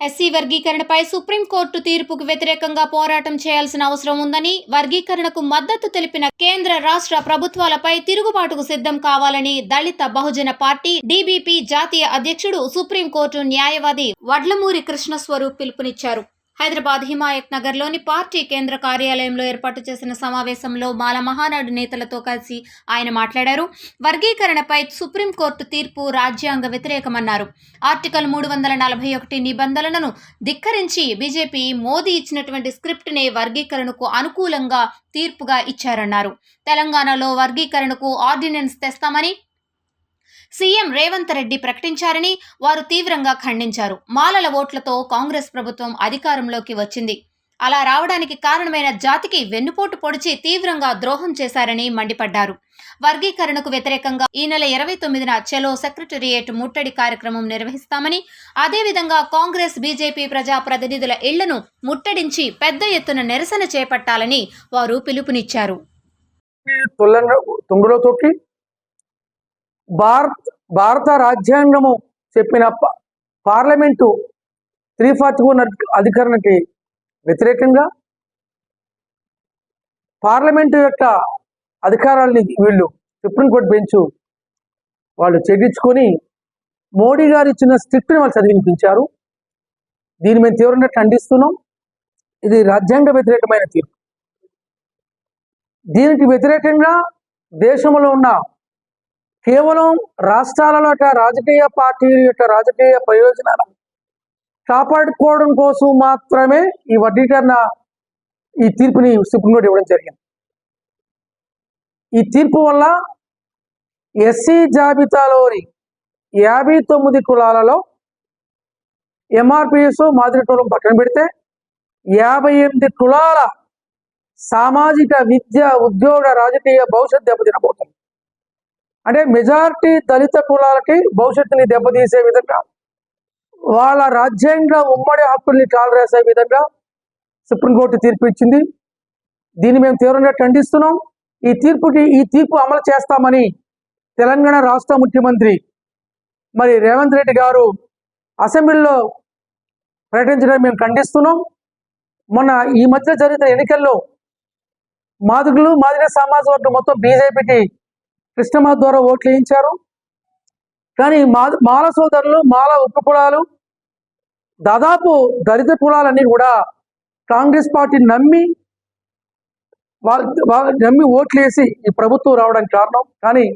SC వర్గీకరణపై supreme court తీర్పుకు వ్యతిరేకంగా పోరాటం చేయాల్సిన అవసరం ఉందని వర్గీకరణకు మద్దతు తెలిపిన కేంద్ర రాష్ట్ర ప్రభుత్వాలపై తిరుగుబాటుకు సిద్ధం కావాలని దళిత బహుజన పార్టీ డీబీపీ జాతీయ అధ్యక్షుడు సుప్రీంకోర్టు న్యాయవాది వడ్లమూరి కృష్ణస్వరూప్ పిలుపునిచ్చారు. హైదరాబాద్ హిమాయత్ నగర్లోని పార్టీ కేంద్ర కార్యాలయంలో ఏర్పాటు చేసిన సమావేశంలో మాల మహానాడు నేతలతో కలిసి ఆయన మాట్లాడారు. వర్గీకరణపై సుప్రీంకోర్టు తీర్పు రాజ్యాంగ వ్యతిరేకమన్నారు. ఆర్టికల్ మూడు వందల నలభై ఒకటి నిబంధనలను ధిక్కరించి బీజేపీ మోదీ ఇచ్చినటువంటి స్క్రిప్ట్నే వర్గీకరణకు అనుకూలంగా తీర్పుగా ఇచ్చారన్నారు. తెలంగాణలో వర్గీకరణకు ఆర్డినెన్స్ తెస్తామని సీఎం రేవంత్ రెడ్డి ప్రకటించారని వారు తీవ్రంగా ఖండించారు. మాలల ఓట్లతో కాంగ్రెస్ ప్రభుత్వం అధికారంలోకి వచ్చింది. అలా రావడానికి కారణమైన జాతికి వెన్నుపోటు పొడిచి తీవ్రంగా ద్రోహం చేశారని మండిపడ్డారు. వర్గీకరణకు వ్యతిరేకంగా ఈ నెల ఇరవై తొమ్మిదిన చెలో సెక్రటరియేట్ ముట్టడి కార్యక్రమం నిర్వహిస్తామని అదేవిధంగా కాంగ్రెస్ బీజేపీ ప్రజా ప్రతినిధుల ఇళ్ళను ముట్టడించి పెద్ద ఎత్తున నిరసన చేపట్టాలని వారు పిలుపునిచ్చారు. తుంగలో తొక్కి భారత్ భారత రాజ్యాంగము చెప్పిన పార్లమెంటు త్రీ ఫార్టీ వన్ అధికరణకి వ్యతిరేకంగా పార్లమెంటు యొక్క అధికారాలని వీళ్ళు సుప్రీంకోర్టు బెంచ్ వాళ్ళు చెల్లించుకొని మోడీ గారు ఇచ్చిన స్క్రిప్ట్ని వాళ్ళు చదివినిపించారు. దీన్ని మేము తీవ్రంగా ఖండిస్తున్నాం. ఇది రాజ్యాంగ వ్యతిరేకమైన తీర్పు. దీనికి వ్యతిరేకంగా దేశంలో ఉన్న కేవలం రాష్ట్రాలలో యొక్క రాజకీయ పార్టీల యొక్క రాజకీయ ప్రయోజనాలను కాపాడుకోవడం కోసం మాత్రమే ఈ వర్గీకరణ ఈ తీర్పుని సుప్రీంకోర్టు ఇవ్వడం జరిగింది. ఈ తీర్పు వల్ల ఎస్సీ జాబితాలోని యాభై తొమ్మిది కులాలలో ఎంఆర్పిఎస్ మాదిరి కులం పక్కన పెడితే యాభై ఎనిమిది కులాల సామాజిక విద్య ఉద్యోగ రాజకీయ భవిష్యత్ దెబ్బతినబోతుంది. అంటే మెజారిటీ దళిత కులాలకి భవిష్యత్తుని దెబ్బతీసే విధంగా వాళ్ళ రాజ్యాంగ ఉమ్మడి హక్కుల్ని కాలరేసే విధంగా సుప్రీంకోర్టు తీర్పు ఇచ్చింది దీన్ని మేము తీవ్రంగా ఖండిస్తున్నాం. ఈ తీర్పుకి ఈ తీర్పు అమలు చేస్తామని తెలంగాణ రాష్ట్ర ముఖ్యమంత్రి మరి రేవంత్ రెడ్డి గారు అసెంబ్లీలో ప్రకటించడం మేము ఖండిస్తున్నాం. మొన్న ఈ మధ్య జరిగిన ఎన్నికల్లో మాదిగులు మాదిగ సమాజ వర్గం మొత్తం బీజేపీకి కృష్ణమాధ ద్వారా ఓట్లు వేయించారు. కానీ మా మాల సోదరులు మాల ఉప కులాలు దాదాపు దళిత కులాలన్నీ కూడా కాంగ్రెస్ పార్టీ నమ్మి వాళ్ళ నమ్మి ఓట్లు వేసి ఈ ప్రభుత్వం రావడానికి కారణం. కానీ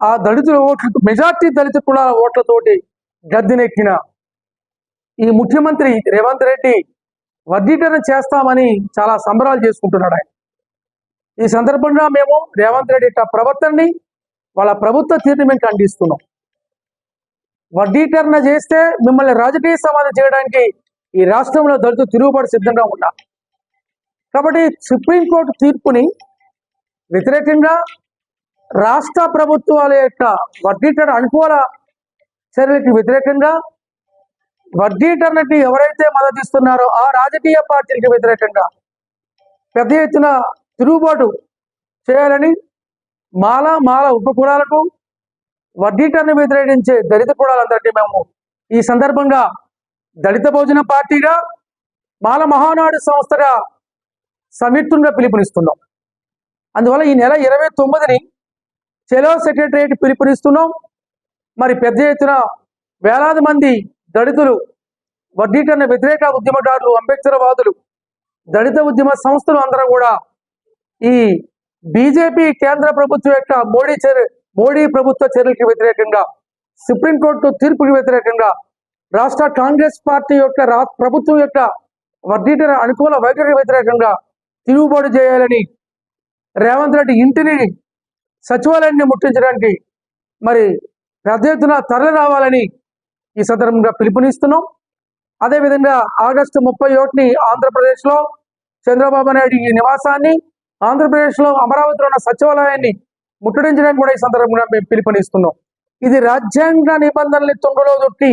ఆ దళితుల ఓట్లు మెజార్టీ దళిత కులాల ఓట్లతోటి గద్దెనెక్కిన ఈ ముఖ్యమంత్రి రేవంత్ రెడ్డి వర్గీకరణ చేస్తామని చాలా సంబరాలు చేసుకుంటున్నాడు ఆయన. ఈ సందర్భంగా మేము రేవంత్ రెడ్డి యొక్క ప్రవర్తనని వాళ్ళ ప్రభుత్వ తీరుని మేము ఖండిస్తున్నాం. వర్గీకరణ చేస్తే మిమ్మల్ని రాజకీయ సమాధి చేయడానికి ఈ రాష్ట్రంలో దళితులు తిరుగుబాటు సిద్ధంగా ఉన్నా. కాబట్టి సుప్రీంకోర్టు తీర్పుని వ్యతిరేకంగా రాష్ట్ర ప్రభుత్వాల యొక్క వర్గీకరణ అనుకూల చర్యలకు వ్యతిరేకంగా వడ్డీకరణకి ఎవరైతే మద్దతు ఇస్తున్నారో ఆ రాజకీయ పార్టీలకు వ్యతిరేకంగా పెద్ద ఎత్తున తిరుగుబాటు చేయాలని మాల మాల ఉప కులాలకు వర్గీకరణ వ్యతిరేకించే దళిత కులాలందరికీ మేము ఈ సందర్భంగా దళిత భోజన పార్టీగా మాల మహానాడు సంస్థగా సంయుక్తంగా పిలుపునిస్తున్నాం. అందువల్ల ఈ నెల ఇరవై తొమ్మిదిని చెలో సెక్రటరియట్ పిలుపునిస్తున్నాం. మరి పెద్ద ఎత్తున వేలాది మంది దళితులు వర్గీకరణ వ్యతిరేక ఉద్యమదారులు అంబేద్కర్ వాదులు దళిత ఉద్యమ సంస్థలు అందరూ కూడా ఈ బీజేపీ కేంద్ర ప్రభుత్వం యొక్క మోడీ చర్య మోడీ ప్రభుత్వ చర్యలకు వ్యతిరేకంగా సుప్రీంకోర్టు తీర్పుకి వ్యతిరేకంగా రాష్ట్ర కాంగ్రెస్ పార్టీ యొక్క ప్రభుత్వం యొక్క వర్గీకరణ అనుకూల వైఖరికి వ్యతిరేకంగా తిరుగుబాటు చేయాలని రేవంత్ రెడ్డి ఇంటిని సచివాలయాన్ని ముట్టించడానికి మరి పెద్ద ఎత్తున తరలి రావాలని ఈ సందర్భంగా పిలుపునిస్తున్నాం. అదేవిధంగా ఆగస్టు ముప్పై ఒకటిని ఆంధ్రప్రదేశ్లో చంద్రబాబు నాయుడు ఈ నివాసాన్ని ఆంధ్రప్రదేశ్లో అమరావతిలో ఉన్న సచివాలయాన్ని ముట్టడించడానికి కూడా ఈ సందర్భంగా మేము పిలుపునిస్తున్నాం. ఇది రాజ్యాంగ నిబంధనల్ని తొంగలో దొట్టి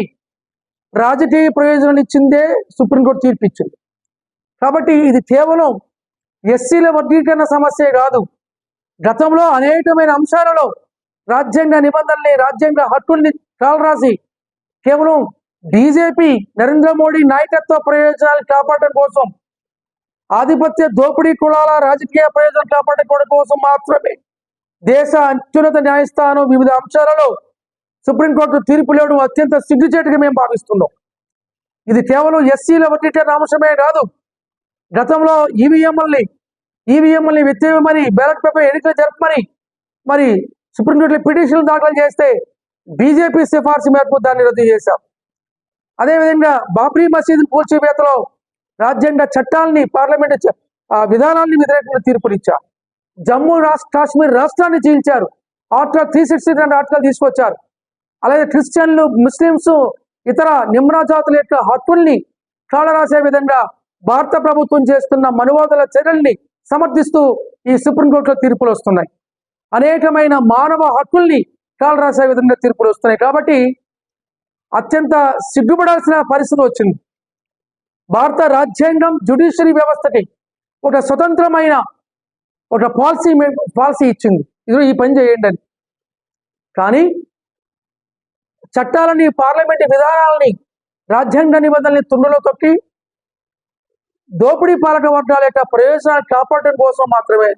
రాజకీయ ప్రయోజనం ఇచ్చిందే సుప్రీంకోర్టు తీర్పు ఇచ్చింది కాబట్టి ఇది కేవలం ఎస్సీల వర్గీకరణ సమస్యే కాదు. గతంలో అనేకమైన అంశాలలో రాజ్యాంగ నిబంధనల్ని రాజ్యాంగ హక్కుల్ని కాలరాసి కేవలం బీజేపీ నరేంద్ర మోడీ నాయకత్వ ప్రయోజనాలు కాపాడటం కోసం ఆధిపత్య దోపిడీ కులాల రాజకీయ ప్రయోజనాలు కాపాడుకోవడం కోసం మాత్రమే దేశ అత్యున్నత న్యాయస్థానం వివిధ అంశాలలో సుప్రీంకోర్టు తీర్పు లేవడం అత్యంత సిగ్గుచేటుగా మేము భావిస్తున్నాం. ఇది కేవలం ఎస్సీల వర్గీకరణ అంశమే కాదు. గతంలో ఈవీఎంఎల్ని ఈవీఎంఎల్ని ఎత్తేయమని బ్యాలెట్ పేపర్ ఎన్నికలు జరపమని మరి సుప్రీంకోర్టులో పిటిషన్లు దాఖలు చేస్తే బీజేపీ సిఫార్సు మేరకు దాన్ని రద్దు చేశాం. అదేవిధంగా బాబ్రీ మసీదు కూల్చివేతలో రాజ్యాంగ చట్టాలని పార్లమెంట్ ఆ విధానాన్ని వ్యతిరేకంగా తీర్పునిచ్చారు జమ్మూ రాష్ట్ర కాశ్మీర్ రాష్ట్రాన్ని చీల్చారు. ఆర్టికల్ త్రీ సిక్స్టీ రెండు ఆర్టికల్ తీసుకొచ్చారు. అలాగే క్రిస్టియన్లు ముస్లింస్ ఇతర నిమ్న జాతుల యొక్క హక్కుల్ని కాళరాసే విధంగా భారత ప్రభుత్వం చేస్తున్న మనువాదుల చర్యల్ని సమర్థిస్తూ ఈ సుప్రీంకోర్టులో తీర్పులు వస్తున్నాయి. అనేకమైన మానవ హక్కుల్ని కాళరాసే విధంగా తీర్పులు వస్తున్నాయి. కాబట్టి అత్యంత సిగ్గుపడాల్సిన పరిస్థితి వచ్చింది. భారత రాజ్యాంగం జ్యుడిషియరీ వ్యవస్థకి ఒక స్వతంత్రమైన ఒక పాలసీ పాలసీ ఇచ్చింది. ఇది ఈ పని చేయండి అని. కానీ చట్టాలని పార్లమెంటు విధానాలని రాజ్యాంగ నిబంధనల్ని తుండలో తొక్కి దోపిడీ పాలక వర్గాల యొక్క ప్రయోజనాలు కాపాడటం కోసం మాత్రమే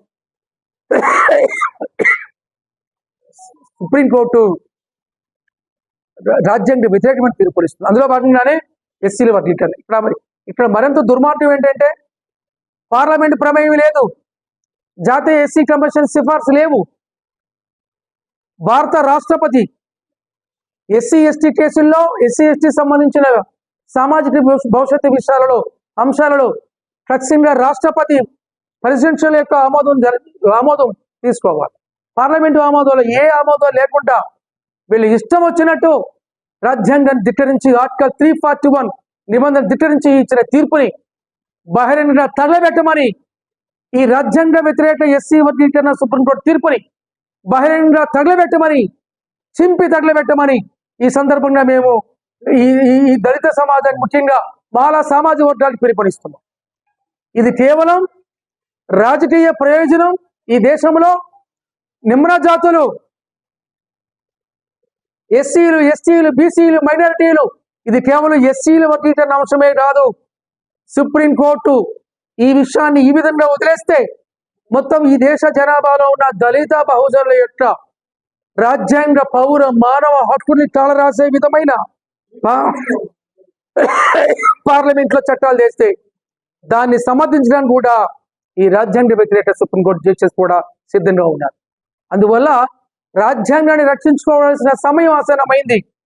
సుప్రీంకోర్టు రాజ్యాంగ వ్యతిరేకమైన తీర్పులు ఇస్తుంది అందులో భాగంగానే ఎస్సీల వర్గీకరణ. ఇక్కడ మరి ఇక్కడ మరింత దుర్మార్గం ఏంటంటే పార్లమెంట్ ప్రమేయం లేదు. జాతీయ ఎస్సీ కమిషన్ సిఫార్సు లేవు. భారత రాష్ట్రపతి ఎస్సీ ఎస్టీ కేసుల్లో ఎస్సీ ఎస్టీ సంబంధించిన సామాజిక భవిష్య- భవిష్యత్తు విషయాలలో అంశాలలో ఖచ్చితంగా రాష్ట్రపతి ప్రెసిడెన్షియల్ యొక్క ఆమోదం ఆమోదం తీసుకోవాలి. పార్లమెంటు ఆమోదంలో ఏ ఆమోదం లేకుండా వీళ్ళు ఇష్టం వచ్చినట్టు రాజ్యాంగాన్ని ధిక్కరించి ఆర్టికల్ త్రీ ఫార్టీ వన్ నిబంధన ధిక్కరించి ఇచ్చిన తీర్పుని బహిరంగంగా తగలబెట్టమని ఈ రాజ్యాంగ వ్యతిరేక ఎస్సీ వర్గీకరణ సుప్రీంకోర్టు తీర్పుని బహిరంగంగా తగలబెట్టమని చింపి తగలబెట్టమని ఈ సందర్భంగా మేము ఈ ఈ- దళిత సమాజానికి ముఖ్యంగా బాల సామాజిక వర్గాలకు పిలుపునిస్తున్నాం. ఇది కేవలం రాజకీయ ప్రయోజనం ఈ దేశంలో. నిమ్న జాతులు ఎస్సీలు ఎస్టీలు బీసీలు మైనారిటీలు ఇది కేవలం ఎస్సీల వర్గీకరణ అంశమే కాదు. సుప్రీంకోర్టు ఈ విషయాన్ని ఈ విధంగా వదిలేస్తే మొత్తం ఈ దేశ జనాభాలో ఉన్న దళిత బహుజనుల యొక్క రాజ్యాంగ పౌర మానవ హక్కుని తాళరాసే విధమైన పార్లమెంట్లో చట్టాలు చేస్తే దాన్ని సమర్థించడానికి కూడా ఈ రాజ్యాంగ వ్యతిరేక సుప్రీంకోర్టు జడ్జెస్ కూడా సిద్ధంగా ఉన్నారు. అందువల్ల రాజ్యాంగాన్ని రక్షించుకోవాల్సిన సమయం ఆసనమైంది